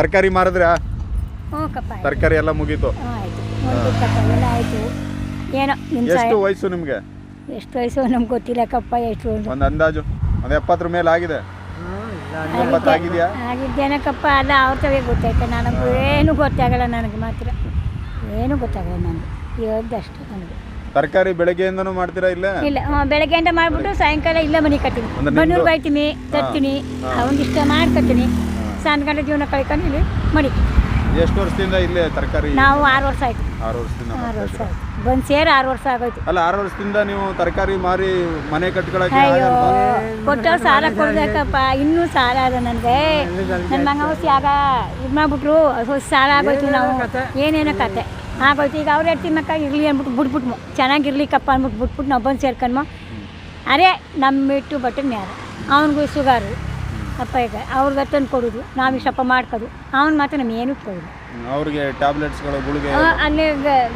ತರಕಾರಿ ಮಾರಿದ್ರ? ತರಕಾರಿ ಎಲ್ಲ ಮುಗೀತು. ಆಯಿತು. ಒಂದು ಕಪ್ಪ ಎಲ್ಲ ಆಯಿತು. ಏನೋ ನಿಮ್ಮ ಎಷ್ಟು ಸಹಾಯ ವಯಸ್ಸು ನಿಮ್ಗೆ? ಎಷ್ಟು ವಯಸ್ಸು ನಮ್ಗೆ ಗೊತ್ತಿಲ್ಲ ಕಪ್ಪ ಎಷ್ಟು ಒಂದು ಒಂದು ಅಂದಾಜು. ಒಂದ್ ಎಪ್ಪತ್ತರ ಮೇಲೆ ಆಗಿದೆ. ಆಗಿದ್ದೇನಕ್ಕಪ್ಪ ಅಲ್ಲ ಅವ್ರ ತವೇ ಗೊತ್ತಾಯ್ತು. ನನಗೆ ಏನು ಗೊತ್ತಾಗಲ್ಲ ನನಗೆ ಮಾತ್ರ. ಏನು ಗೊತ್ತಾಗಲ್ಲ ನನಗೆ. ಹೇಳ್ದಷ್ಟು ನನಗೆ. ತರಕಾರಿ ಬೆಳಗ್ಗೆಯಿಂದನೂ ಮಾಡ್ತೀರಾ ಇಲ್ಲ? ಇಲ್ಲ ಹ್ಞೂ ಬೆಳಗ್ಗೆಯಿಂದ ಮಾಡಿಬಿಟ್ಟು ಸಾಯಂಕಾಲ ಇಲ್ಲ ಮನೆ ಕಟ್ತೀನಿ. ಅಂದ್ರೆ ಬನ್ನೂರು ಬಾಯ್ತೀನಿ ತರ್ತೀನಿ. ಒಂದಿಷ್ಟ ಮಾಡ್ಕೊತೀನಿ. ಸಾಯಂಕಾಲ ಜೀವನ ಕಳ್ಕೊಂಡು ಇಲ್ಲಿ ಮಡಿ. ಎಷ್ಟು ವರ್ಷದಿಂದ ಇಲ್ಲಿ ತರಕಾರಿ? ನಾವು ಆರು ವರ್ಷ ಆಯ್ತು. ಆರು ವರ್ಷದಿಂದ ಆರು ವರ್ಷ ಆಯ್ತು. ಬಂದು ಸೇರಿ ಆರು ವರ್ಷ ಆಗೋಯ್ತು. ಅಲ್ಲ ಆರು ವರ್ಷದಿಂದ ನೀವು ತರಕಾರಿ ಮಾರಿ ಮನೆ ಕಟ್ಕೊಳಕ್ಕೆ ಅಯ್ಯೋ? ಕೊಟ್ಟವ್ರು ಸಾಲ ಕೊಡ್ಬೇಕಪ್ಪ. ಇನ್ನೂ ಸಾಲ ಅದ ನನಗೆ. ನನ್ನ ಮಗ ಯಾಗ ಆಗ ಇದು ಮಾಡ್ಬಿಟ್ರು ಹೊಸ ಸಾಲ ಆಗೋಯ್ತು ನಾವು. ಏನೇನೋ ಕತೆ. ಆಗೋಯ್ತು. ಈಗ ಅವ್ರು ಹೇಳ್ತೀನಿ ಮಕ್ಕ ಇರಲಿ ಅಂದ್ಬಿಟ್ಟು ಬಿಟ್ಬಿಟ್ಮು. ಚೆನ್ನಾಗಿರ್ಲಿಕ್ಕಪ್ಪ ಅಂದ್ಬಿಟ್ಟು ಬಿಟ್ಬಿಟ್ಟು ನಾವು ಬಂದು ಸೇರ್ಕೊಂಡ್ಮ. ಅರೆ ನಮ್ಮ ಇಟ್ಟು ಬಟ್ಟೆ ನ್ಯಾರ. ಅವನಿಗೂ ಶುಗರು ಅಪ್ಪ ಈಗ ಅವ್ರಿಗೆ ತಂದು ಕೊಡೋದು ನಾವು ಇಷ್ಟಪ್ಪ ಮಾಡ್ಕೋದು. ಅವ್ನು ಮಾತ್ರ ನಮ್ಗೆ ಏನೂ ಕೊಡೋದು ಅವ್ರಿಗೆ ಟ್ಯಾಬ್ಲೆಟ್ಸ್ಗಳು ಗುಳಿಗೆ ಅಲ್ಲಿ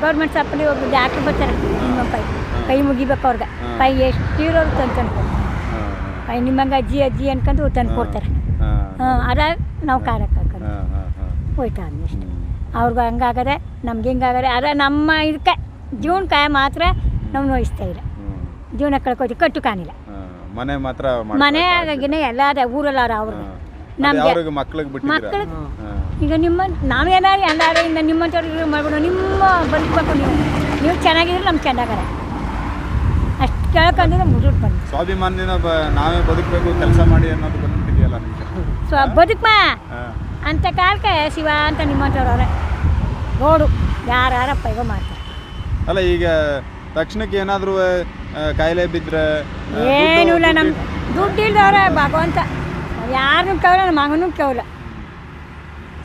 ಗೌರ್ಮೆಂಟ್ ಶಾಪಲ್ಲಿ ಒಬ್ಬ ಡಾಕ್ಟ್ರ್ ಬರ್ತಾರೆ. ನಿಮ್ಮ ಪೈ ಕೈ ಮುಗಿಬೇಕು ಅವ್ರಿಗೆ. ಕೈ ಎಷ್ಟು ಇರೋರು ತಂದು ತಂದು ಕೈ ನಿಮ್ಮಂಗೆ ಅಜ್ಜಿ ಅಜ್ಜಿ ಅನ್ಕೊಂಡು ತಂದು ಕೊಡ್ತಾರೆ. ಹ್ಞೂ ಹಾಂ ಅದ ನಾವು ಕಾರಕ್ಕೆ ಹಾಕೋದು ಹಾ, ಹಾ, ಹಾ. ಹೋಯ್ತಾ ಅನ್ನಿಷ್ಟು ಅವ್ರಿಗೆ ಹಂಗಾಗದೆ ನಮ್ಗೆ ಹಿಂಗಾಗದೆ ಅದ ನಮ್ಮ ಇದಕ್ಕೆ ಜೀವನ ಕಾಯ ಮಾತ್ರ ನಾವು ನೋಯಿಸ್ತಾ ಇಲ್ಲ. ಜೀವನ ಕಳ್ಕೊತೀವಿ ಕಟ್ಟು ಕಾಣಿಲ್ಲ. ಮನೆ ಮಾತ್ರ ಮನೆ ಆಗಿನ ಎಲ್ಲ ಊರಲ್ಲಾರ ಊರಲ್ಲ ಅವ್ರ ಅವ್ರಿಗೆ ನಮ್ಗೆ ಮಕ್ಳಿಗೆ ಬಿಟ್ಟು ಮಕ್ಕಳು ಈಗ ನಿಮ್ಮ ಅಂದಾರೆ ಇನ್ನು ನಿಮ್ಮಂಥವ್ರಿಗೆ ಮಾಡ್ಬಿಡು ನಿಮ್ಮ ಬದುಕಬೇಕು ನೀವು. ನೀವು ಚೆನ್ನಾಗಿದ್ರೆ ನಮ್ಗೆ ಚೆನ್ನಾಗರ ಅಷ್ಟು ಕೇಳ್ಕೊಂಡಿದ್ರೆ ಮುಗಿದು ಬಂದು. ಸ್ವಾಭಿಮಾನದಿಂದ ಬ ನಾವೇ ಬದುಕಬೇಕು ಕೆಲಸ ಮಾಡಿ ಅನ್ನೋದು ಬಂದ್ಬಿಟ್ಟಿದೆಯಲ್ಲ ನಿಮಗೆ? ಸೊ ಬದುಕಮ್ಮ ಅಂತ ಕಾಲಕ್ಕೆ ಶಿವ ಅಂತ ನಿಮ್ಮಂಥವ್ರು ಅವ್ರೆ. ನೋಡು ಯಾರಪ್ಪ ಈಗ ಮಾಡ್ತಾರೆ. ಅಲ್ಲ ಈಗ ತಕ್ಷಣಕ್ಕೆ ಏನಾದರೂ ಕಾಯಿಲೆ ಬಿದ್ದರೆ ಏನೂ ಇಲ್ಲ ನಮ್ಮ ದುಡ್ಡು ಇಲ್ದವ್ರೆ ಭಗವಂತ. ಯಾರನ್ನೂ ಕೇವಲ ನಮ್ಮ ಮಗನೂ ಕೇವಲ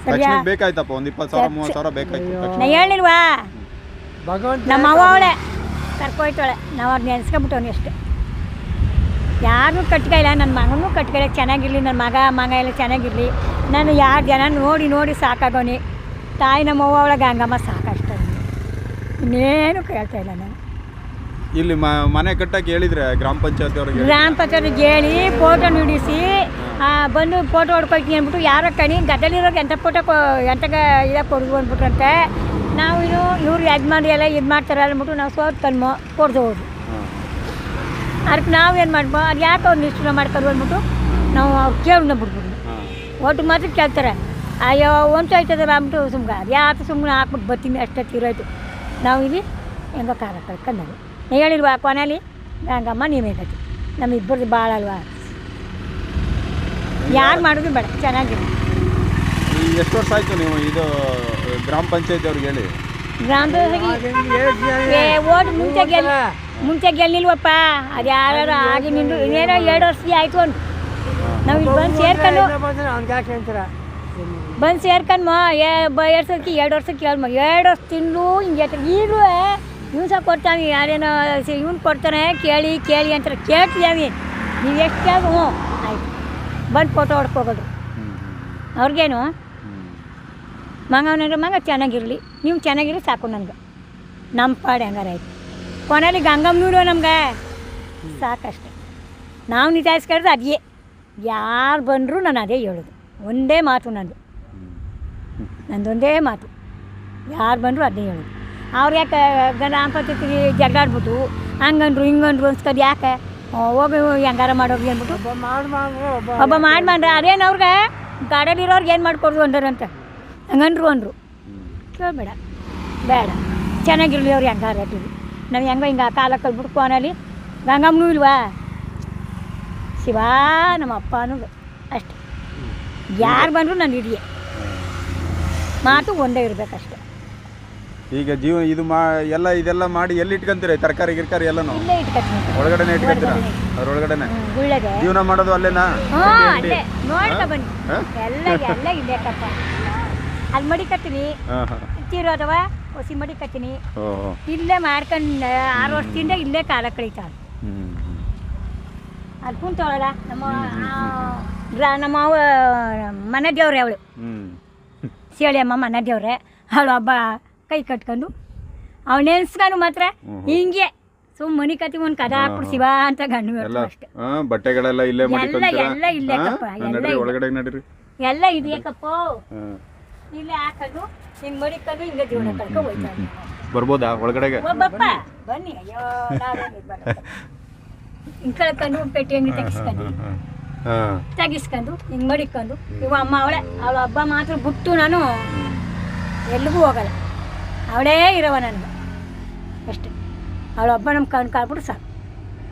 ಸರಿಯಾ? ತಕ್ಷಣಕ್ಕೆ ಬೇಕಾಯ್ತಪ್ಪ ಒಂದು ಇಪ್ಪತ್ತು ಸಾವಿರ ಮೂವತ್ತು ಸಾವಿರ ಬೇಕಾಯ್ತು ತಕ್ಷಣ ನಾ ಹೇಳಿಲ್ವಾ? ಭಗವಂತ ನಮ್ಮ ಅವ್ವ ಅವಳೆ ಕರ್ಕೊಯ್ತಾಳೆ ನಾವು ಅವ್ರು ನೆನೆಸ್ಕೊಬಿಟ್ಟವನು ಅಷ್ಟೇ. ಯಾರನ್ನೂ ಕಟ್ಕೈಲ್ಲ ನನ್ನ ಮಗನೂ ಕಟ್ಕಾಯಿಲ್ಲ ಚೆನ್ನಾಗಿರಲಿ ನನ್ನ ಮಗ ಮಗ ಎಲ್ಲ ಚೆನ್ನಾಗಿರಲಿ. ನಾನು ಯಾರು ಜನ ನೋಡಿ ನೋಡಿ ಸಾಕಾಗೋನಿ. ತಾಯಿ ನಮ್ಮ ಅವ್ವ ಅವಳ ಗಂಗಮ್ಮ ಸಾಕಷ್ಟ. ಇನ್ನೇನು ಕೇಳ್ತಾ ಇಲ್ಲ ನಾನು. ಇಲ್ಲಿ ಮ ಮನೆ ಕಟ್ಟಕ್ಕೆ ಹೇಳಿದ್ರೆ ಗ್ರಾಮ ಪಂಚಾಯತ್ ಅವ್ರಿಗೆ ಗ್ರಾಮ ಪಂಚಾಯತ್ ಹೇಳಿ ಫೋಟೋ ನುಡಿಸಿ ಆ, ಬಂದು ಫೋಟೋ ಹೊಡ್ಕೊಳ್ತೀನಿ ಅಂದ್ಬಿಟ್ಟು ಯಾರೋ ಕಣಿ ಗದ್ದಲಿರೋರ್ಗೆ ಎಂಥ ಫೋಟೋ ಕೊ ಎಂತಗ ಇದಾಗ ಕೊಡ್ದು ಅಂದ್ಬಿಟ್ರಂತೆ. ನಾವು ಇನ್ನು ಇವ್ರು ಯಜಮಾನ್ರಿ ಎಲ್ಲ ಇದು ಮಾಡ್ತಾರೆ ಅಂದ್ಬಿಟ್ಟು ನಾವು ಸೋತ್ ತಂದು ಕೊಡ್ದು ಹೋದ್ರು. ಅದಕ್ಕೆ ನಾವು ಏನು ಮಾಡ್ಬೋ ಅದು ಯಾಕೆ ಅವ್ರು ನಿಷ್ಠುರ ಮಾಡ್ಕೊಂಡು ಅಂದ್ಬಿಟ್ಟು ನಾವು ಅವ್ರು ಕೇಳನ್ನ ಬಿಡ್ಬೋದು ಒಟ್ಟು ಮಾತ್ರ ಕೇಳ್ತಾರೆ. ಅಯ್ಯೋ ಒಂದು ಆಯ್ತದ ಅಂದ್ಬಿಟ್ಟು ಸುಮ್ಮನೆ ಅದು ಯಾಕೆ ಸುಮ್ಮನೆ ಹಾಕ್ಬಿಟ್ಟು ಬರ್ತೀನಿ ಅಷ್ಟೇ ತೀರೋಯ್ತು. ನಾವು ಇಲ್ಲಿ ಹೆಂಗೋ ಕಾಲ ಕಳ್ಕೊಂಡು ಹೇಳಿಲ್ವಾ ಕೊನೆಯಲ್ಲಿ ಗಂಗಮ್ಮ ನೀವೇ ನಮ್ಮ ನಮ್ಮಿಬ್ಬರದ್ದು ಭಾಳ ಅಲ್ವಾ? ಯಾರು ಮಾಡೋದು ಬೇಡ ಚೆನ್ನಾಗಿದೆ ಎಷ್ಟು ವರ್ಷ ಆಯ್ತು ನೀವು ಇದು ಗ್ರಾಮ ಪಂಚಾಯತಿ ಅವ್ರಿಗೆ ಹೇಳಿ? ಗ್ರಾಮ ಏ ಓಟ್ ಮುಂಚೆ ಗೆಲ್ ಮುಂಚೆ ಗೆಲ್ಲಿಲ್ವಪ್ಪ? ಅದು ಯಾರು ಆಗಿ ನಿಂದು ಇನ್ನೇನೋ ಎರಡು ವರ್ಷ ಆಯ್ತು ಅಂತ ನಾವು ಇಲ್ಲಿ ಬಂದು ಸೇರ್ಕೊಂಡು ಬಂದು ಸೇರ್ಕೊಂಡು ಏ ಬ ಎರಡು ವರ್ಷಕ್ಕೆ ಎರಡು ವರ್ಷಕ್ಕೆ ಕೇಳ್ಮ? ಎರಡು ವರ್ಷ ತಿಂದು ಹಿಂಗೆ ಈಗಲೂ ಇವ್ನು ಕೊಡ್ತಾವೆ ಯಾರೇನೋ ಇವ್ನು ಕೊಡ್ತಾನೆ, ಕೇಳಿ ಕೇಳಿ ಅಂತಾರೆ. ಕೇಳ್ತೀವಿ ನೀವು ಎಷ್ಟು ಹ್ಞೂ. ಆಯ್ತು. ಬಂದು ಫೋಟೋ ಹೊಡ್ಕೋಬೋದು ಅವ್ರಿಗೇನು? ಮಗನಂದ್ರೆ ಮಗ, ಚೆನ್ನಾಗಿರಲಿ. ನೀವು ಚೆನ್ನಾಗಿರಿ ಸಾಕು ನನಗೆ. ನಮ್ಮ ಪಾಡೆ ಹಂಗಾರೆ ಆಯ್ತು. ಕೊನೆಯಲ್ಲಿ ಗಂಗಮ್ಮನೂರು ನಮ್ಗೆ. ಸಾಕಷ್ಟೆ. ನಾವು ನಿತಾಯಿಸ್ಕೊಂಡ್ರೆ ಅದೇ. ಯಾರು ಬಂದರೂ ನಾನು ಅದೇ ಹೇಳೋದು. ಒಂದೇ ಮಾತು ನಂದು. ನಂದೊಂದೇ ಮಾತು. ಯಾರು ಬಂದರೂ ಅದೇ ಹೇಳೋದು. ಅವ್ರು ಯಾಕೆ ಗಣಪತಿ ಪಂಚಾಯತಿಗೆ ಜಗಳಾಡ್ಬಿಟ್ಟು ಹಂಗಂದ್ರು ಹಿಂಗಂದ್ರು ಅನ್ಸ್ಕೊಂಡು ಯಾಕೆ? ಹೋಗಿ ಹೆಂಗಾರ ಮಾಡೋಗಿ ಅಂದ್ಬಿಟ್ಟು. ಒಬ್ಬ ಮಾಡಿ ಮಾಡ್ರೆ ಅದೇನು ಅವ್ರಿಗೆ? ಗಾಡಲಿರೋರ್ಗೆ ಏನು ಮಾಡಿಕೊಡ್ದು ಅಂದರಂತೆ. ಹಂಗಂದ್ರು ಅಂದರು. ಕೇಳಬೇಡ ಬೇಡ. ಚೆನ್ನಾಗಿರಲಿ ಅವ್ರು ಹೆಂಗಾರ ಇರ್ಲಿ ನಾವು ಹೆಂಗೋ ಹಿಂಗೆ ಕಾಲ ಕಲ್ಬಿಟ್ಟು ಕೋನಲ್ಲಿ ಗಂಗಮ್ಮನೂ ಇಲ್ವಾ? ಶಿವ ನಮ್ಮ ಅಪ್ಪನೂ ಅಷ್ಟೆ. ಯಾರು ಬಂದರೂ ನಾನು ಹಿಡಿಯೆ ಮಾತು ಒಂದೇ ಇರಬೇಕಷ್ಟೆ. ಈಗ ಜೀವ ಇದು ಮಾ ಎಲ್ಲ ಇದೆಲ್ಲ ಮಾಡಿ ಎಲ್ಲಿ ಇಟ್ಕೊಂತೀರಿ ತರಕಾರಿ ಗಿರ್ಕಾರಿ ಎಲ್ಲನೂ? ಇಲ್ಲೇ ಇಟ್ಕೊತೀನಿ ಒಳಗಡೆನೆ ಇಟ್ಕೊಂತೀರ ಗುಳ್ಳೆಗೆ. ಜೀವನ ಮಾಡೋದು ಅಲ್ಲೇನಾ? ಹ್ಞೂ ಅಲ್ಲೇ. ನೋಡ್ಕೊ ಬನ್ನಿ. ಹಾ? ಎಲ್ಲ ಇಲ್ಲೇ ಇಲ್ಲೇಕಪ್ಪ ಅಲ್ಲಿ ಮಡಿಕತ್ತೀನಿ ಹಾಂ ಹಾಂ. ತೀರೋದವ ಹೊಸಿ ಮಡಿಕತ್ತೀನಿ ಓ ಓ. ಇಲ್ಲೇ ಮಾಡ್ಕೊಂಡು ಆರು ವರ್ಷದಿಂದ ಇಲ್ಲೇ ಕಾಲ ಕಳೀತಾಳೆ ಹ್ಮ್. ಅಲ್ಲಿ ಕುಂತವಳ ನಮ್ಮ ಗ್ರಾ ನಮ್ಮ ಅವ ಮನೆ ದೇವ್ರೆ ಅವಳು. ಹ್ಮ್. ಸೇಳಿ ಅಮ್ಮ ಮನೆ ದೇವ್ರೆ. ಅವಳು ಹಬ್ಬ ಕೈ ಕಟ್ಕೊಂಡು. ಅವ್ನು ನೆನ್ಸ್ಕೊಂಡು ಮಾತ್ರ ಹಿಂಗೆ ಸುಮ್ ಮನಿ ಕತಿ ಒಂದ್ ಕದ ಹಾಕ್ಬಿಡ್ ಶಿವ ಅಂತ ಗಂಡು ಎಲ್ಲ ಅಷ್ಟೇ. ಬಟ್ಟೆಗಳೆಲ್ಲ ಇಲ್ಲೇ ಎಲ್ಲ ಎಲ್ಲ ಇಲ್ಲೇ? ಕಪ್ಪ ನಡೀರಿ ಇಲ್ಲೇ. ಒಳಗಡೆ ನಡೀರಿ. ಎಲ್ಲ ಇದೆಯಕ್ಕಪ್ಪ ಕಪ್ಪ. ಇಲ್ಲೇ ಹಾಕೊಂಡು ಹಿಂಗ್ ಮಡಿಕೊಂಡು ಹಿಂಗೆ ಜೀವನ ಕಳ್ಕೊ ಹೋಯ್ತಾರೆ ಬರ್ಬೋದಾ ಒಳಗಡೆಗೆ? ಒಬ್ಬಪ್ಪ ಬನ್ನಿ. ಅಯ್ಯೋ. ಹಿಂಗ್ ಕಳ್ಕೊಂಡು ಪೆಟ್ಟಿ ಅಂಗಡಿ ತೆಗಿಸ್ಕೊಂಡು ತೆಗಿಸ್ಕೊಂಡು ಹಿಂಗ್ ಮಡಿಕೊಂಡು. ಇವ ಅಮ್ಮ ಅವಳೆ ಅವಳ ಹಬ್ಬ ಮಾತ್ರ ಬಿಟ್ಟು ನಾನು ಎಲ್ಲಿಗೂ ಹೋಗಲ್ಲ. ಅವಳೇ ಇರವ ನನ್ನ ಅಷ್ಟೇ. ಅವಳು ಒಬ್ಬ ನಮ್ಮ ಕಣ್ ಕಾಳ್ಬಿಟ್ಟು ಸಾಕು.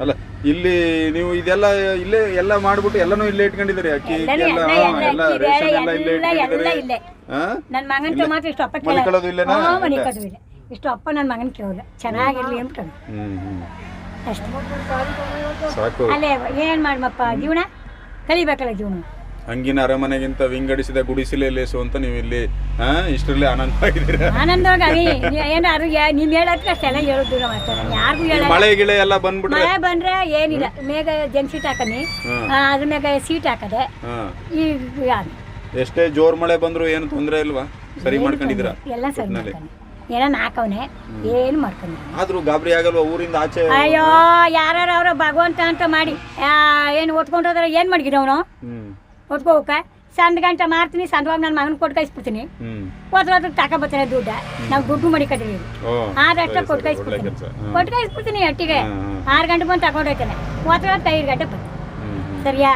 ಅಲ್ಲ ಇಲ್ಲಿ ನೀವು ಇದೆಲ್ಲ ಇಲ್ಲೇ ಎಲ್ಲ ಮಾಡ್ಬಿಟ್ಟು ಎಲ್ಲಾನು ಇಲ್ಲೇ ಇಟ್ಕೊಂಡಿದ್ದೀರಿ ಅಕ್ಕಿ ಎಲ್ಲ ಎಲ್ಲ, ರೇಷನ್ ಎಲ್ಲ ಇಲ್ಲೇ ಎಲ್ಲ, ಇಟ್ಕೊಂಡಿದ್ದೀರಿ. ಇಲ್ಲೇ. ಹಾ? ನನ್ನ ಮಗನ ಮಾತ್ರ ಇಷ್ಟು ಅಪ್ಪ ಮಲ್ಕೊಳ್ಳೋದು ಇಲ್ಲೇನಾ? ಮಲಿಕೋದು ಇಲ್ಲ. ಇಷ್ಟು ಅಪ್ಪ ನನ್ನ ಮಗನ ಕೇಳಲ್ಲ ಚೆನ್ನಾಗಿರ್ಲಿ ಅಂತ ಹ್ಮ್ ಹ್ಮ್. ಅಷ್ಟೇ. ಸಾಕು. ಅಲ್ಲೇ ಏನು ಮಾಡಮಪ್ಪ ಜೀವನ? ಕಲಿಬೇಕಲ್ಲ ಜೀವನ. ಹಂಗಿನ ಅರಮನೆಗಿಂತ ವಿಂಗಡಿಸಿದ ಗುಡಿಸಿಲೇ ಲೇಸು ಅಂತ ನೀವು ಇಲ್ಲಿ ಇಷ್ಟರಲ್ಲಿ ಆನಂದವಾಗಿದ್ದೀರಾ? ಆನಂದವಾಗಿ ಅವಿ ಏನಾರು ನೀವು ಹೇಳೋದಕ್ಕೆ ಅಷ್ಟೆಲ್ಲ ಹೇಳೋದು ನಾವು ಅಷ್ಟೇ. ಯಾರಿಗೂ ಈ ಹೇಳಲ್ಲ. ಮಳೆ ಗಿಳೆ ಎಲ್ಲ ಬಂದ್ಬಿಟ್ರೆ ಮಳೆ ಬಂದ್ರೆ ಏನಿಲ್ಲ. ಮೇಗ ಜನ್ ಸೀಟ್ ಹಾಕನಿ. ಹ್ಮ್. ಅದ್ರ ಮ್ಯಾಗ ಸೀಟ್ ಹಾಕದೆ. ಹಾ. ಯಾರು ಎಷ್ಟೇ ಜೋರ್ ಮಳೆ ಬಂದ್ರು ಏನು ತೊಂದರೆ ಇಲ್ವಾ? ಸರಿ ಮಾಡ್ಕೊಂಡಿದ್ದೀರಾ? ಎಲ್ಲ ಸರಿ. ಮಾಡ್ತಾನೆ. ಏನೋ ನಾಕವನೆ ಏನು ಮಾಡ್ಕೊಂಡು ಆದ್ರೂ ಗಾಬರಿ ಆಗಲ್ವಾ ಊರಿಂದ ಆಚೆ ಅಯ್ಯೋ ಯಾರು ಅವ್ರ ಭಗವಂತ ಅಂತ ಮಾಡಿ ಆ, ಏನು ಒತ್ಕೊಂಡೋದ್ರೆ ಏನು ಮಾಡಿದ್ರು ಅವನು? ಹ್ಮ್. ಒತ್ಕೋಕ ಸಂದ್ ಗಂಟೆ ಮಾರ್ತೀನಿ ಸಂದವಾಗ ನನ್ನ ಮಗನ ಕೊಟ್ಟು ಕಳಿಸ್ಬಿಡ್ತೀನಿ. ಹೋದ್ರ ಹೋದ್ರ ತಕ ಬರ್ತಾನೆ ದುಡ್ಡ. ನಾವು ದುಡ್ಡು ಮಡಿಕದ್ರಿ ಆದಷ್ಟ ಕೊಟ್ಟು ಕಳಿಸ್ಬಿಡ್ತೀನಿ. ಕೊಟ್ಟು ಕಳಿಸ್ಬಿಡ್ತೀನಿ ಅಟ್ಟಿಗೆ. ಆರು ಗಂಟೆ ಬಂದು ತಗೊಂಡು ಹೋಗ್ತಾನೆ. ಹೋದ್ರ ಐದು ಗಂಟೆ ಬರ್ತೀನಿ ಸರಿಯಾ?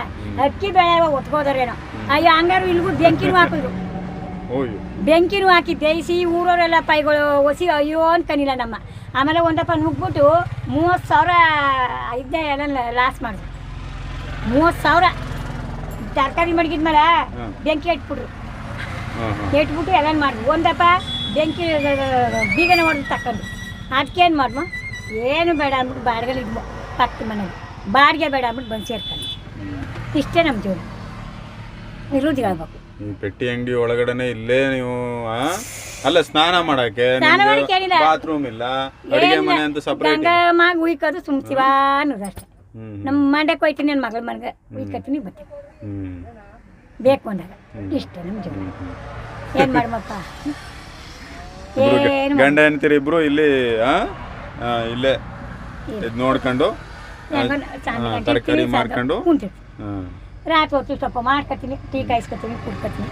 ಅಕ್ಕಿ ಬೆಳೆ ಒತ್ಕೋದ್ರೇನೋ. ಅಯ್ಯೋ ಹಂಗಾರು ಇಲ್ಗೂ ಬೆಂಕಿನೂ ಹಾಕಿದ್ರು. ಬೆಂಕಿನೂ ಹಾಕಿ ಬೇಯಿಸಿ ಊರವರೆಲ್ಲ ಪೈಗಳು ಒಸಿ ಅಯ್ಯೋ ಅನ್ಕನಿಲ್ಲ ನಮ್ಮ. ಆಮೇಲೆ ಒಂದಪ್ಪ ನುಗ್ಬಿಟ್ಟು ಮೂವತ್ತು ಸಾವಿರ ಐದನೇ ಎಲ್ಲ ಲಾಸ್ ಮಾಡಿದ್ರು. ಮೂವತ್ತು ಸಾವಿರ. ತರಕಾರಿ ಮಡಗಿದ್ಮೇಲೆ. ಬೆಂಕಿ ಇಟ್ಬಿಡ್ರು ಇಟ್ಬಿಟ್ಟು ಎಲ್ಲ ಮಾಡಿದ್ರು ಒಂದಪ್ಪ ಬೆಂಕಿ ಬೀಗನ ಹೊಡೆದು ತಕ್ಕಂಡು ಅದಕ್ಕೇನು ಮಾಡ್ಮ ಏನು ಬೇಡ ಅಂದ್ಬಿಟ್ಟು ಬಾಡಿಗೆಲಿ ಇದ್ವು ಪಕ್ಕದ ಮನೇಲಿ. ಬಾಡಿಗೆ ಬೇಡ ಅಂದ್ಬಿಟ್ಟು ಬಂದು ಸೇರ್ಕೊಂಡು ಇಷ್ಟೇ ನಮ್ಮ ಜೀವನ. ಇರೋದು ಹೇಳ್ಬೇಕು ಪೆಟ್ಟಿ ಅಂಗಡಿ ಒಳಗಡೆನೆ ಇಲ್ಲೇ ನೀವು ಅಲ್ಲ ಸ್ನಾನ ಮಾಡಕ್ಕೆ. ಬಾತ್ರೂಮ್ ಇಲ್ಲ ಅಡಿಗೆ ಮನೆ ಅಂತ ಸಪ್ರೇಟ್ ಮಾಗ ಉಯ್ಕೋದು ಸುಮ್ ಅನ್ನೋದು ಅಷ್ಟೇ ನಮ್ಮ ಮಂಡ್ಯಕ್ಕೆ ಹೋಯ್ತೀನಿ ನನ್ನ ಮಗಳ ಮನೆಗೆ. ಉಯ್ಕೊತೀನಿ ಬರ್ತೀನಿ. ಬೇಕು ಅಂದಾಗ. ಇಷ್ಟ ನಮ್ಮ ಜೀವನ. ಏನು ಮಾಡಮಪ್ಪ ಏನು ಗಂಡ ಹೆಂಡ್ತಿರು ಇಬ್ರು ಇಲ್ಲಿ ಇಲ್ಲೇ. ಇದು ನೋಡ್ಕೊಂಡು ತರಕಾರಿ ಮಾಡ್ಕೊಂಡು ರಾತ್ರಿ ಹೊತ್ತು ಸ್ವಲ್ಪ ಮಾಡ್ಕೊತೀನಿ ಟೀ ಕಾಯಿಸ್ಕೊತೀನಿ ಕುಡ್ಕೊತೀನಿ.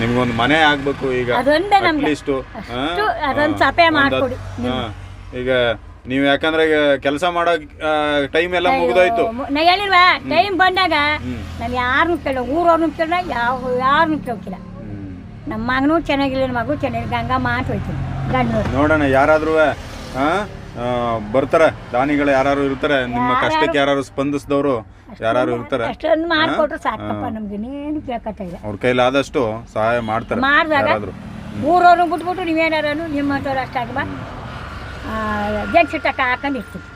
ನಿಮ್ಗೊಂದು ಮನೆ ಆಗ್ಬೇಕು ಈಗ. ಅದೊಂದೇ ನಮ್ಗೆ. ಅಟ್ಲೀಸ್ಟ್ ಅಷ್ಟು ಅದೊಂದು ಸಪೆ ಮಾಡ್ಕೊಡಿ. ಈಗ ನೀವು ಯಾಕಂದ್ರೆ ಕೆಲಸ ಮಾಡೋ ಟೈಮ್ ಎಲ್ಲ ಮುಗಿದೋಯ್ತು. ನಾ ಹೇಳಿಲ್ವಾ? ಟೈಮ್ ಬಂದಾಗ. ನಾನು ಯಾರನ್ನು ಕೇಳ ಊರವ್ರನ್ನ ಕೇಳ ಯಾವ ಯಾರನ್ನು ಕೇಳೋಕಿಲ್ಲ. ನಮ್ಮ ಮಗನು ಚೆನ್ನಾಗಿಲ್ಲ ನಮ್ಮ ಮಗು ಚೆನ್ನಾಗಿ ಗಂಗಾ ಮಾತು ಹೋಯ್ತೀನಿ ಗಂಡು ನೋಡೋಣ ಯಾರಾದ್ರೂ ಬರ್ತಾರೆ. ದಾನಿಗಳು ಯಾರು ಇರ್ತಾರೆ ನಿಮ್ಮ ಕಷ್ಟಕ್ಕೆ ಯಾರು ಸ್ಪಂದಿಸಿದವರು ಯಾರು ಇರ್ತಾರೆ. ಅಷ್ಟೊಂದು ಮಾಡ್ಕೊಟ್ರು ಸಾಕಪ್ಪ ನಮ್ಗೆ ಇನ್ನೇನು ಕೇಳ್ಕೊತಾ ಇಲ್ಲ. ಅವ್ರ ಕೈಲಾದಷ್ಟು ಸಹಾಯ ಮಾಡ್ತಾರೆ ಮಾಡಿದಾಗ ಊರವ್ರನ್ನ ಬಿಟ್ಬಿಟ್ಟು ನೀವೇನಾರು ನಿಮ್ಮ ಹತ್ರ ಅಷ್ಟಾಗ ಬಾ ಜಗ್ಸಿ ಟಕ ಹಾಕೊಂಡು ಇರ್ತೀವಿ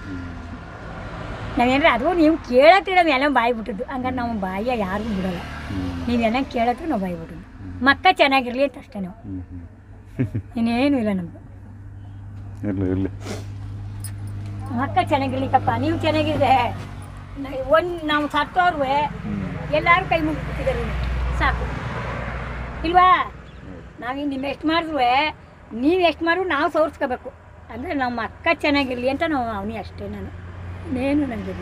ನಾವೇನ್ರ ಅದು ನೀವು ಕೇಳತ್ತೀರ ಎಲ್ಲ ಬಾಯಿ ಬಿಟ್ಟಿದ್ದು. ಹಂಗಾರೆ ನಾವು ಬಾಯಿಯ ಯಾರಿಗೂ ಬಿಡಲ್ಲ. ನೀವು ನೀವೆಲ್ಲ ಕೇಳತ್ತೀರ ನಾವು ಬಾಯಿ ಬಿಡೋದು ಮಕ್ಕ ಚೆನ್ನಾಗಿರ್ಲಿ ಅಂತ ಅಷ್ಟೇ ನಾವು. ಇನ್ನೇನು ಇಲ್ಲ ನಮ್ಗೆ ಮಕ್ಕ ಚೆನ್ನಾಗಿರ್ಲಿಕ್ಕಪ್ಪ ನೀವು ಚೆನ್ನಾಗಿದೆ. ಒಂದು ನಾವು ಸತ್ತೋರ್ವೆ ಎಲ್ಲರೂ ಕೈ ಮುಗಿಬಿಟ್ಟಿದ್ದಾರೆ ಸಾಕು. ಇಲ್ವಾ? ನಾವಿನ್ನು ನಿಮ್ಮ ಎಷ್ಟು ಮಾಡಿದ್ರು ನೀವು ಎಷ್ಟು ಮಾಡಿದ್ರು ನಾವು ಸೋರ್ಸ್ಕೋಬೇಕು. ಅಂದರೆ ನಮ್ಮ ಅಕ್ಕ ಚೆನ್ನಾಗಿರಲಿ ಅಂತ ನಾವು ಅವನಿ ಅಷ್ಟೇ ನಾನು. ಇನ್ನೇನು ನನಗೆ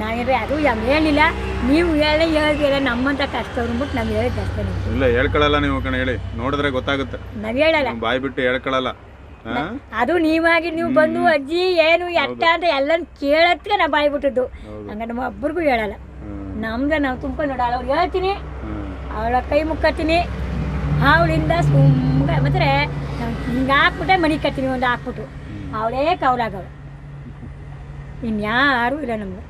ನಾನು ಅದು ಯಾವ ಹೇಳಿಲ್ಲ ನೀವು ಹೇಳಿ ಹೇಳಿದಿಲ್ಲ ನಮ್ಮಂತ ಕಷ್ಟ ಅಂದ್ಬಿಟ್ಟು ನಾವು ಹೇಳಿದ್ದು ಅಷ್ಟೇ ನಿಮ್ಗೆ. ಇಲ್ಲ ಹೇಳ್ಕೊಳ್ಳಲ್ಲ ನೀವು ಕಣ ಹೇಳಿ. ನೋಡಿದ್ರೆ ಗೊತ್ತಾಗುತ್ತೆ. ನಾವು ಹೇಳಲ್ಲ. ಬಾಯಿ ಬಿಟ್ಟು ಹೇಳ್ಕೊಳ್ಳಲ್ಲ ಅದು ನೀವಾಗಿ ನೀವು ಬಂದು ಅಜ್ಜಿ ಏನು ಎಟ್ಟ ಅಂತ ಎಲ್ಲ ಕೇಳತ್ಗೆ ನಾ ಬಾಯಿ ಬಿಟ್ಟಿದ್ದು. ಹಂಗ ನಮ್ಮ ಒಬ್ರಿಗೂ ಹೇಳಲ್ಲ. ನಮ್ದ ನಾವು ತುಂಬ ನೋಡಲ್ಲ ಅವ್ರು ಹೇಳ್ತೀನಿ. ಅವಳ ಕೈ ಮುಕ್ಕತ್ತೀನಿ. ಅವಳಿಂದ ಸುಮ್ಮನೆ ಮತ್ತೆ ಹಿಂಗೆ ಹಾಕ್ಬಿಟ್ಟೆ ಮನೆ ಕತ್ತೀನಿ ಒಂದು ಹಾಕ್ಬಿಟ್ಟು. ಅವಳೇ ಕವಲಾಗವಳು ಇನ್ಯಾರೂ ಇಲ್ಲ ನಮ್ಗೆ.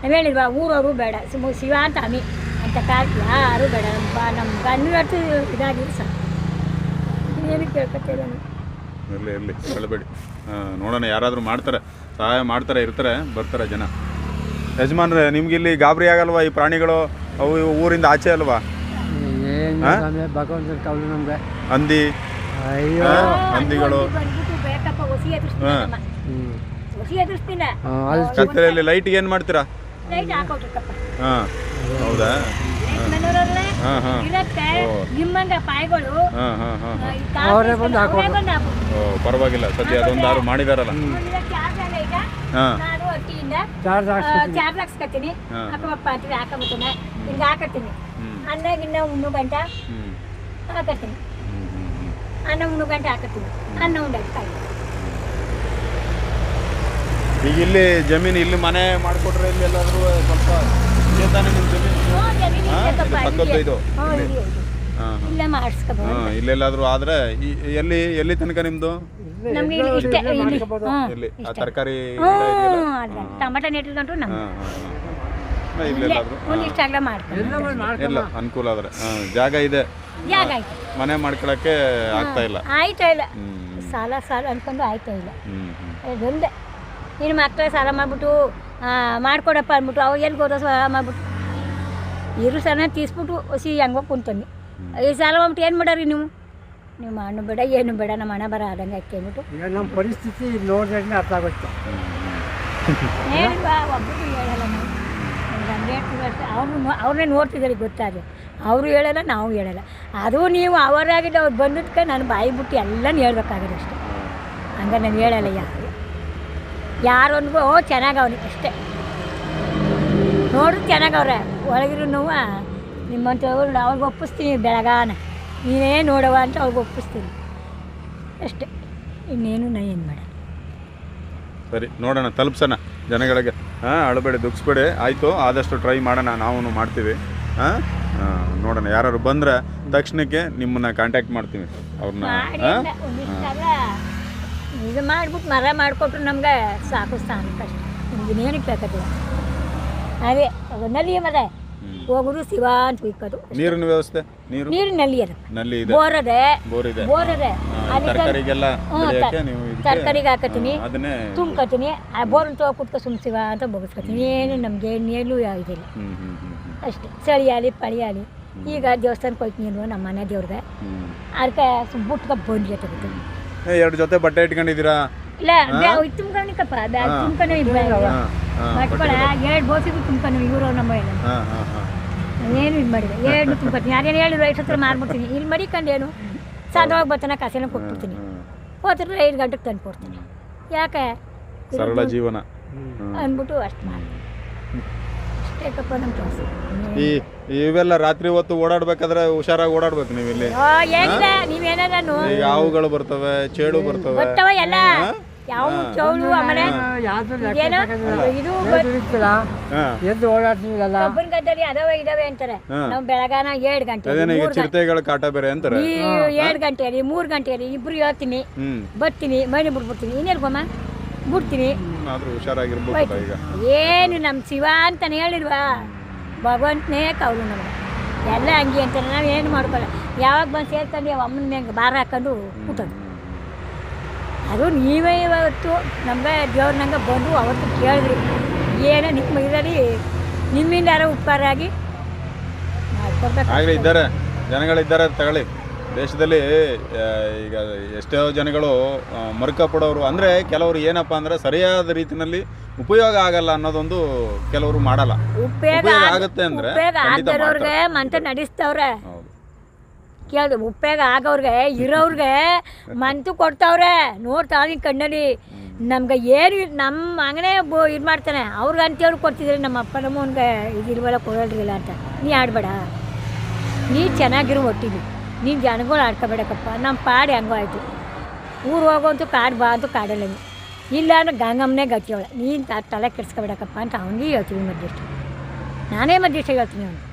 ನಾವು ಹೇಳಿಲ್ವಾ ಊರವರು ಬೇಡ. ಸುಮ್ಮ ಶಿವ ಅಂತ ಅಮಿ ಅಂತ ಕಾರ್ತಿ ಯಾರು ಬೇಡ. ನಮ್ಮ ಬಾ ನಮ್ಮ ಗಂಡು ಇದಾಗಿದ್ದು ಸಾಕು ಸರ್ ಇರಲಿ ಇರಲಿ ಇರ್ಲಿ ಇರ್ಲಿ ಹೇಳಬೇಡಿ. ನೋಡೋಣ ಯಾರಾದರೂ ಮಾಡ್ತಾರೆ ಸಹಾಯ ಮಾಡ್ತಾರೆ ಇರ್ತಾರೆ ಬರ್ತಾರೆ ಜನ. ಯಜಮಾನ್ರೆ ನಿಮ್ಗೆ ಇಲ್ಲಿ ಗಾಬರಿ ಆಗಲ್ವಾ ಈ ಪ್ರಾಣಿಗಳು? ಅವು ಇವು ಊರಿಂದ ಆಚೆ ಅಲ್ವಾ? ಭಗವಂತನ ಕವಲು ನಮ್ಗೆ. ಹಂದಿ? ಅಯ್ಯೋ. ಹಂದಿಗಳು ಕತ್ತಲೆಯಲ್ಲಿ ಲೈಟ್ಗೆ ಏನು ಮಾಡ್ತೀರಾ? ಲೈಟ್ ಹಾಂ ಹೌದಾ? ಲೈಟ್ ಪರವಾಗಿಲ್ಲ. ಸದ್ಯ ಅದೊಂದಾರು ಮಾಡಿದಾರಲ್ಲ. ಚಾರ್ಜ್ ಅಲ್ಲ ಈಗ ನಾನು ಅಟ್ಟಿ ಚಾರ್ಜ್ ಹಾಕ್ಸ್ಕೊತೀನಿ. ಚಾರ್ಜ್ ಹಾಕ್ಸ್ಕೊತೀನಿ. ಹಾ. ಹಾಕಬಪ್ಪ ಅಂತೀವಿ ಹಾಕಬತ್ತಾನೆ ಹಿಂಗೆ ಹಾಕತ್ತೀನಿ. ಹ್ಞೂ ಅನ್ನ ಗಿನ್ನ ಉಣ್ಣು ಗಂಟ ಹಾಕತ್ತೀನಿ. ಗಂಟೆ ಈಗ ಇಲ್ಲಿ ಜಮೀನು ಇಲ್ಲಿ ಮನೆ ಮಾಡಿಕೊಟ್ರೆ ಇಲ್ಲಿ ಎಲ್ಲಾದರೂ ಸ್ವಲ್ಪ ಇದು ಹಾ ಜಮೀನು ಹಾ? ಇದು? ಇಲ್ಲಿ? ಹಾಂ ಇಲ್ಲೆಲ್ಲಾದರೂ ಆದರೆ ಎಲ್ಲಿ ಎಲ್ಲಿ ತನಕ ನಿಮ್ಮದು ನಮ್ಗೆ ಇಲ್ಲಿ ಇಷ್ಟೇ ಆ ತರಕಾರಿ ಟೊಮೆಟೊ ನೆಟ್ಟಿದಂಟು ನಮ್ಗೆ. ಹಾಂ ಇಲ್ಲೇ ಇಲ್ಲೆಲ್ಲಾದರೂ ಒಂದು ಇಷ್ಟ ಎಲ್ಲ ಅನುಕೂಲ ಆದ್ರೆ. ಹಾಂ ಜಾಗ ಇದೆ. ಜಾಗ ಆಯ್ತು. ಮನೆ ಮಾಡ್ಕೊಳಕ್ಕೆ ಆಗ್ತಾ ಇಲ್ಲ. ಆಯ್ತಾ ಇಲ್ಲ. ಸಾಲ ಸಾಲ ಅನ್ಕೊಂಡು ಆಯ್ತಾ ಇಲ್ಲ. ಹ್ಞೂ ಅದೊಂದೇ ನಿನ್ನ ಮಕ್ಕಳ ಸಾಲ ಮಾಡಿಬಿಟ್ಟು ಮಾಡ್ಕೊಡಪ್ಪ ಅಂದ್ಬಿಟ್ಟು ಅವಾಗ ಎಲ್ಲಿ ಹೋದ ಸಾಲ ಮಾಡ್ಬಿಟ್ಟು. ಇರು ಸಲ ತೀಸ್ಬಿಟ್ಟು ಹಸಿ ಹೆಂಗೋ ಕುಂತಂದು ಈ ಸಾಲ ಮಾಡ್ಬಿಟ್ಟು ಏನು ಮಾಡಾರಿ ನೀವು? ನೀವು ಹಣ್ಣು ಬೇಡ ಏನು ಬೇಡ ನಮ್ಮ ಹಣ ಬರ ಆದಂಗೆ ಆಯ್ತು ಅಂದ್ಬಿಟ್ಟು. ಈಗ ನಮ್ಮ ಪರಿಸ್ಥಿತಿ ನೋಡಿದ್ರೆ ಅರ್ಥ ಆಗುತ್ತೆ ಹೇಳಿಲ್ವಾ ಒಬ್ಬರು ಹೇಳಲ್ಲ ನಾವು ಹೇಳ್ತಿದ್ರು ಅಷ್ಟೇ ಅವ್ರನ್ನೇ ನೋಡ್ತಿದ್ದಾರೆ, ಗೊತ್ತಾದರೆ. ಅವರು ಹೇಳಲ್ಲ, ನಾವು ಹೇಳಲ್ಲ. ಅದು ನೀವು ಅವರಾಗಿದ್ದು ಅವ್ರು ಬಂದದ್ಕೆ ನಾನು ಬಾಯಿ ಬಿಟ್ಟು ಎಲ್ಲನೂ ಹೇಳ್ಬೇಕಾಗಿದೆ ಅಷ್ಟೇ. ಹಂಗೆ ನಾನು ಹೇಳಲ್ಲ ಯಾರು. ಯಾರೊಂದಿಗೂ, ಓ ಅವ್ರಿಗೆ ಅಷ್ಟೇ. ನೋಡು ಚೆನ್ನಾಗವ್ರೆ ಒಳಗಿರೋ ನೋವ ನಿಮ್ಮಂಥವ್ರು ಅವ್ರಿಗೆ ಒಪ್ಪಿಸ್ತೀನಿ ಬೆಳಗಾನ. ನೀನೇ ನೋಡವ ಅಂತ ಅವ್ರಿಗೆ ಒಪ್ಪಿಸ್ತೀನಿ. ಅಷ್ಟೇ. ಇನ್ನೇನು ನಾನು ಏನು ಮಾಡಲ್ಲ. ಸರಿ ನೋಡೋಣ ತಲುಪ್ಸೋಣ. ಜನಗಳಿಗೆ ಹಾಂ ಅಳಬೇಡಿ ದುಃಖಿಸ್ಬೇಡಿ ಆಯಿತು ಆದಷ್ಟು ಟ್ರೈ ಮಾಡೋಣ ನಾವು ಮಾಡ್ತೀವಿ. ಹಾಂ? ನೋಡೋಣ ಯಾರು ಬಂದರೆ ತಕ್ಷಣಕ್ಕೆ ನಿಮ್ಮನ್ನ ಕಾಂಟ್ಯಾಕ್ಟ್ ಮಾಡ್ತೀವಿ. ಅವ್ರನ್ನ ಇದು ಮಾಡ್ಬಿಟ್ಟು ಮರ ಮಾಡಿಕೊಟ್ರು ನಮ್ಗೆ ಸಾಕು ಸ್ಥಾನಕ್ಕೆ ಕಷ್ಟ. ನಿಮ್ಗೆ ಏನಕ್ಕೆ ಅದೇ ನಲ್ಲಿ ಮರ ಹೋಗುದು ಶಿವ ಅಂತ ಇಕ್ಕೋದು ನೀರಿನ ವ್ಯವಸ್ಥೆ ನೀರು? ನೀರು ನಲ್ಲಿ ಅದ. ನಲ್ಲಿ ಇದೆ. ಬೋರ್ ಅದೇ. ಬೋರ್ ಇದೆ. ಬೋರ್ ಅದೇ. ತರಕಾರಿಗೆಲ್ಲ ನೀವು ತರಕಾರಿಗೆ ಹಾಕತೀನಿ ತುಂಬ್ಕೊತೀನಿ. ಆ ಬೋರ್ನ ತಗೋ ಕುತ್ಕೊ ಸುಮ್ಸಿವ ಅಂತ ಬಗ್ಸ್ಕೊತೀನಿ ಏನು ನಮ್ಗೆ ಏನು ಇದಿಲ್ಲ. ಅಷ್ಟೇ. ಚಳಿ ಹ್ಞೂ ಪಳಿ ಚಳಿಯಾಲಿ ಪಳಿಯಾಲಿ ಈಗ ದೇವಸ್ಥಾನಕ್ಕೆ ಹೋಗ್ತೀನಿ ನಮ್ಮ ಮನೆ ದೇವ್ರಿಗೆ. ಅದಕ್ಕೆ ಸುಮ್ ಬುಟ್ಕ ಬಂಡಿ ತಗೋತೀನಿ ಎರಡು ಜೊತೆ ಬಟ್ಟೆ ಇಟ್ಕೊಂಡಿದ್ದೀರಾ? ಇಲ್ಲ ಬ್ಯಾಗ್ ತುಂಬ್ಕೊಂಡಿಕಪ್ಪ ಬ್ಯಾಗ್ ತುಂಬ್ಕೊಂಡು ಮಟ್ಕೊಳ ಎರಡು ಬೋಸಿಗೂ ತುಂಬ್ಕೊಂಡು ಇವರು ನಮ್ಮ ಏನು ಇದು ಮಾಡಿದೆ ಎರಡು ತುಂಬ್ಕೊತೀನಿ. ಯಾರೇನು ಹೇಳಿದ್ರು ಐದು ಹತ್ರ ಮಾರ್ಬಿಡ್ತೀನಿ. ಇಲ್ಲಿ ಮಡಿಕೊಂಡೇನು ಸಾದವಾಗಿ ಬರ್ತಾನೆ ಕಸೆನ ಕೊಟ್ಬಿಡ್ತೀನಿ. ಹೋದ್ರೆ ಐದು ಗಂಟೆಗೆ ತಂದು ಕೊಡ್ತೀನಿ. ಯಾಕೆ? ಸರಳ ಜೀವನ. ಅಂದ್ಬಿಟ್ಟು ಅಷ್ಟು. ಮಾಡಿ ಅಷ್ಟೇಕಪ್ಪ ನಮ್ಮ ಕೆಲಸ ಈ ಇವೆಲ್ಲ ರಾತ್ರಿ ಹೊತ್ತು ಓಡಾಡ್ಬೇಕಾದ್ರೆ ಹುಷಾರಾಗಿ ಓಡಾಡ್ಬೇಕು ನೀವು ಇಲ್ಲಿ. ನೀವೇನಾದ್ರು ಈಗ ಹಾವುಗಳು ಬರ್ತವೆ ಚೇಳು ಬರ್ತವೆ. ಎಲ್ಲ. ಯಾವ ಚೌಳು ಆಮೇಲೆ ಏನೋ? ಇದು ಇರ್ತಿಲ್ಲ ಹಾ. ಎದ್ದು ಓಡಾಡ್ತೀವಲ್ಲ ಕಬ್ಬನ್ ಗದ್ದಲಿ ಅದಾವೆ ಇದಾವೆ ಅಂತಾರೆ. ನಾವು ಬೆಳಗಾನ ಎರಡು ಗಂಟೆ ಚಿರತೆಗಳ ಕಾಟ ಬೇರೆ ಅಂತಾರೆ. ಈ ಎರಡು ಗಂಟೆಯಲ್ಲಿ ಮೂರು ಗಂಟೆಯಲ್ಲಿ ಇಬ್ರು ಹೇಳ್ತೀನಿ. ಬರ್ತೀನಿ ಮನೆ ಬಿಟ್ಬಿಡ್ತೀನಿ ಇನ್ನೇಲ್ಗೊಮ್ಮ ಬಿಡ್ತೀನಿ ಏನು ನಮ್ಮ ಶಿವ ಅಂತಾನೆ ಹೇಳಿಲ್ವಾ? ಭಗವಂತನೇ ಕೌಲು ನಮಗೆ. ಎಲ್ಲ ಹಂಗೆ ಅಂತಾರೆ. ನಾವು ಏನು ಮಾಡ್ಕೊಳ್ಳ ಯಾವಾಗ ಬಂದು ಸೇರ್ಕೊಂಡು ಅಮ್ಮನ ಹೆಂಗೆ ಬಾರ ಹಾಕೊಂಡು ಕೂತದ್ದು. ಅದು ನೀವೇ ಇವತ್ತು ನಮಗೆ ದೇವ್ರ ನಂಗೆ ಬಂದು ಅವತ್ತು ಕೇಳಿದ್ರಿ. ಏನೋ ನಿಮ್ಮ ಇದರಲ್ಲಿ ನಿಮ್ಮಿಂದ ಯಾರೋ ಉಪಕಾರ ಆಗಿ ಮಾಡ್ಕೊಡ್ಬೇಕು ಇದ್ದಾರೆ. ಜನಗಳಿದ್ದಾರೆ ತಗೊಳ್ಳಿ ದೇಶದಲ್ಲಿ ಈಗ ಎಷ್ಟೋ ಜನಗಳು ಆ, ಮರುಕ ಪಡೋರು ಅಂದರೆ ಕೆಲವರು ಏನಪ್ಪ ಅಂದರೆ ಸರಿಯಾದ ರೀತಿಯಲ್ಲಿ ಉಪಯೋಗ ಆಗಲ್ಲ ಅನ್ನೋದೊಂದು ಕೆಲವರು ಮಾಡಲ್ಲ. ಉಪಯೋಗ ಆಗುತ್ತೆ ಅಂದ್ರೆ ನಡೆಸ್ತವ್ರೆ. ಕೇಳಿದೆ ಉಪ್ಪೇಗ ಆಗೋರ್ಗೆ ಇರೋರ್ಗೆ ಮಂತು ಕೊಡ್ತಾವ್ರೆ. ನೋಡ್ತಾ ನಿನ್ ಕಣ್ಣಲ್ಲಿ. ನಮ್ಗೆ ಏನು ನಮ್ಮ ಅಂಗನೇ ಬೋ, ಇದು ಮಾಡ್ತಾನೆ. ಅವ್ರಿಗೆ ಅಂತೇಳಿ ಕೊಡ್ತಿದ್ರೆ ನಮ್ಮ ಅಪ್ಪ ನಮ್ಮವನ್ಗೆ ಇದಿಲ್ವಲ್ಲ ಕೊಡೋಲ್ರಿಲ್ಲ ಅಂತ. ನೀ ಆಡಬೇಡ. ನೀ ಚೆನ್ನಾಗಿರು ಒಟ್ಟಿಗೆ. ನೀನು ಜನಗಳು ಆಡ್ಕೋಬೇಡಕ್ಕಪ್ಪ ನಮ್ಮ ಪಾಡು ಹೆಂಗೋ ಆಯಿತು. ಊರು ಹೋಗೋಂತೂ ಕಾಡು ಬಾ ಅಂತೂ ಕಾಡಲ್ಲ ಇಲ್ಲ ಅಂದ್ರೆ ಗಂಗಮ್ಮನೇ ಗತಿಯವಳ ನೀನು ತಲೆ ಕೆಡ್ಸ್ಕೊಬೇಡಕ್ಕಪ್ಪ ಅಂತ ಅವನಿಗೆ ಹೇಳ್ತೀವಿ ಮಧ್ಯಷ್ಟು. ನಾನೇ ಮಧ್ಯಷ್ಟು ಹೇಳ್ತೀನಿ ಅವನು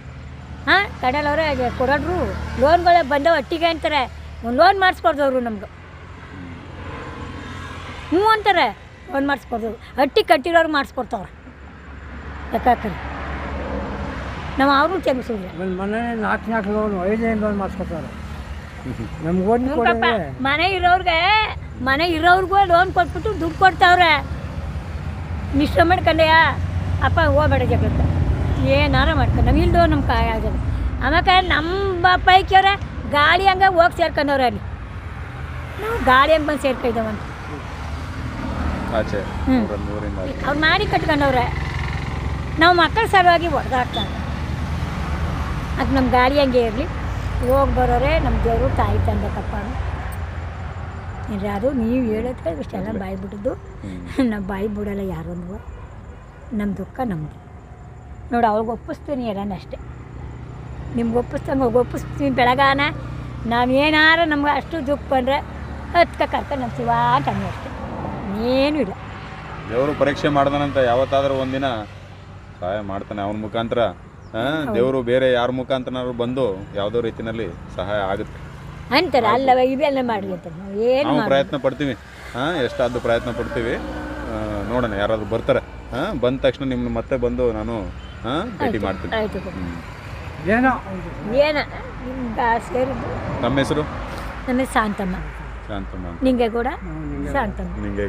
ಹಾಂ ಕಡಲವ್ರೆ ಕೊಡೋರು ಲೋನ್ಗಳೇ ಬಂದವು ಒಟ್ಟಿಗೆ ಅಂತಾರೆ. ಒಂದು ಲೋನ್ ಮಾಡಿಸ್ಕೊಡ್ದವ್ರು ನಮ್ಗೆ ಹ್ಞೂ ಅಂತಾರೆ ಲೋನ್ ಮಾಡಿಸ್ಕೊಡ್ದವ್ರು. ಅಟ್ಟಿ ಕಟ್ಟಿರೋರು ಮಾಡಿಸ್ಕೊಡ್ತಾವ್ರೆ. ಲೆಕ್ಕಾಕರಿ ನಾವು ಅವ್ರನ್ನೂ ತೆಗಿಸಿದ್ರೆ ಒಂದು ಮನೆ ನಾಲ್ಕು ನಾಲ್ಕು ಲೋನ್ ಐದೈದು ಲೋನ್ ಮಾಡಿಸ್ಕೊತಾರೆ ಮನೆ ಇರೋರ್ಗೆ ಮನೆ ಇರೋರ್ಗೂ ಲೋನ್ ಕೊಟ್ಬಿಟ್ಟು ದುಡ್ಡು ಕೊಡ್ತಾವ್ರೆ. ಮಿಶ್ರ ಮಾಡ್ಕೊಂಡೆಯಾ ಅಪ್ಪ ಹೋಗ್ಬೇಡ ಜಗತ್ತ ಏನಾರ ಮಾಡ್ಕೊಂಡು ನಾವು ಇಲ್ದೋ ನಮ್ಮ ಕಾಯ ಆಗಲ್ಲ. ಆಮೇಲೆ ನಮ್ಮ ಪೈಕಿಯವ್ರೆ ಗಾಡಿ ಹಂಗೆ ಹೋಗಿ ಸೇರ್ಕೊಂಡವ್ರೆ ಅಲ್ಲಿ. ನಾವು ಗಾಡಿ ಹಂಗೆ ಬಂದು ಸೇರ್ಕೊಂಡಿದ್ದೇವಂತ. ಅವ್ರು ಮಾಡಿ ಕಟ್ಕೊಂಡವ್ರೆ. ನಾವು ಮಕ್ಕಳ ಸಲುವಾಗಿ ಹೊಡೆದಾಡ್ತಾರೆ ಅದು ನಮ್ಮ ಗಾಡಿ ಹಂಗೆ ಇರಲಿ. ಹೋಗಿ ಬರೋರೆ ನಮ್ಮ ದೇವರು ತಾಯಿ ತಂದೆ ಏನ್ರಿ ಯಾರು ನೀವು ಹೇಳೋದ್ರೆ ಇಷ್ಟೆಲ್ಲ ಬಾಯಿ ಬಿಡೋದು ನಾವು ಬಾಯಿ ಬಿಡಲ್ಲ ಯಾರೊಂದು ನಮ್ಮ ದುಃಖ ನಮ್ಮದು ನೋಡಿ ಅವ್ರಿಗೆ ಒಪ್ಪಿಸ್ತೀನಿ ಹೇಳೋಣ ಅಷ್ಟೇ. ನಿಮ್ಗೆ ಒಪ್ಪಿಸ್ದಂಗೆ ಒಪ್ಪಿಸ್ತೀನಿ ಬೆಳಗಾನ. ನಾವು ಏನಾರ ನಮ್ಗೆ ಅಷ್ಟು ದುಃಖ ಬಂದರೆ ಹತ್ಕ ಕರ್ಕೊಂಡು ನಮ್ಮ ಶಿವ ಅಂತ ಅಷ್ಟೇ. ಏನೂ ಇಲ್ಲ. ದೇವರು ಪರೀಕ್ಷೆ ಮಾಡ್ದಾನಂತ ಯಾವತ್ತಾದ್ರೂ ಒಂದಿನ ಸಹಾಯ ಮಾಡ್ತಾನೆ ಅವನ ಮುಖಾಂತರ. ದೇವರು ಬೇರೆ ಯಾರ ಮುಖಾಂತರನಾದ್ರು ಬಂದು ಯಾವುದೋ ರೀತಿನಲ್ಲಿ ಸಹಾಯ ಆಗುತ್ತೆ. ಅಂತಾರೆ ಅಲ್ಲವ ಇವೆಲ್ಲ ಮಾಡಲಿ ನಾವು ಏನು ನಾವು ಪ್ರಯತ್ನ ಪಡ್ತೀವಿ. ಹಾಂ ಎಷ್ಟಾದ್ದು ಪ್ರಯತ್ನ ಪಡ್ತೀವಿ. ನೋಡೋಣ ಯಾರಾದರೂ ಬರ್ತಾರೆ. ಹಾಂ ಬಂದ ತಕ್ಷಣ ನಿಮ್ಮನ್ನ ಮತ್ತೆ ಬಂದು ನಾನು ಭೇಟಿ ಮಾಡ್ತೀನಿ. ಆಯಿತು. ಏನೋ? ಏನ? ಸೇರಿದ್ದು? ನಮ್ಮ ಹೆಸರು? ನನ್ನ ಶಾಂತಮ್ಮ. ಶಾಂತಮ್ಮ. ನಿಂಗೆ ಕೂಡ ಶಾಂತಮ್ಮ. ನಿಂಗೆ